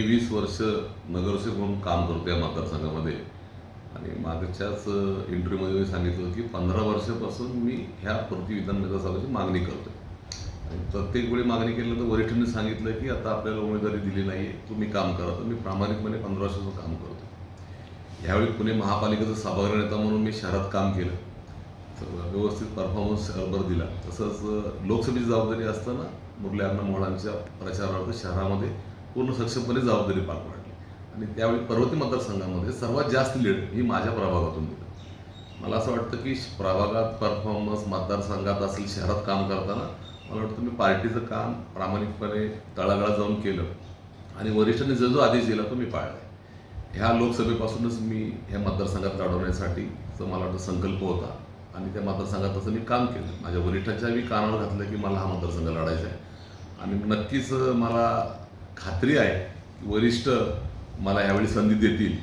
वर्ष नगरसेवक म्हणून काम करतो या मतदारसंघामध्ये. आणि मागच्याच इंटरव्ह्यूमध्ये मी सांगितलं की पंधरा वर्षापासून मी ह्या प्रति विधाननगर मागणी करतो. आणि प्रत्येक वेळी मागणी केल्यानंतर वरिष्ठांनी सांगितलं की आता आपल्याला उमेदवारी दिली नाही आहे तुम्ही काम करा. तर मी प्रामाणिकपणे पंधरा वर्षाचं काम करतो. यावेळी पुणे महापालिकेचं सभागृह नेता म्हणून मी शहरात काम केलं. तर व्यवस्थित परफॉर्मन्स शहरभर दिला. तसंच लोकसभेची जबाबदारी असताना मुरल्या अण्णा मोहळांच्या प्रचारार्थ शहरामध्ये पूर्ण सक्षमपणे जबाबदारी पार पाडली. आणि त्यावेळी पर्वती मतदारसंघामध्ये सर्वात जास्त लीड ही माझ्या प्रभागातून दिलं मला असं वाटतं की प्रभागात परफॉर्मन्स मतदारसंघात असेल शहरात काम करताना मला वाटतं मी पार्टीचं काम प्रामाणिकपणे तळागाळात जाऊन केलं. आणि वरिष्ठांनी जो जो आदेश दिला तो मी पाळला. ह्या लोकसभेपासूनच मी ह्या मतदारसंघात लढवण्यासाठी जो मला वाटतं संकल्प होता आणि त्या मतदारसंघात तसं मी काम केलं. माझ्या वरिष्ठांच्या मी कानावर घातलं की मला हा मतदारसंघ लढायचा आहे. आणि नक्कीच मला खात्री आहे की वरिष्ठ मला ह्यावेळी संधी देतील.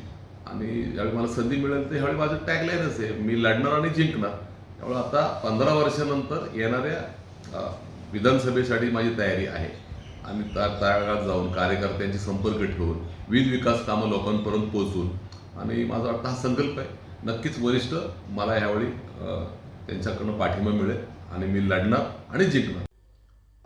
आणि ज्यावेळी मला संधी मिळेल तर ह्यावेळी माझं टॅगलाईनच आहे. मी लढणार आणि जिंकणार. त्यामुळे आता पंधरा वर्षानंतर येणाऱ्या विधानसभेसाठी माझी तयारी आहे. आणि त्या तळागाळात जाऊन कार्यकर्त्यांशी संपर्क ठेवून विविध विकास कामं लोकांपर्यंत पोहोचून आणि माझा वाटतं हा संकल्प आहे. नक्कीच वरिष्ठ मला ह्यावेळी त्यांच्याकडनं पाठिंबा मिळेल आणि मी लढणार आणि जिंकणार.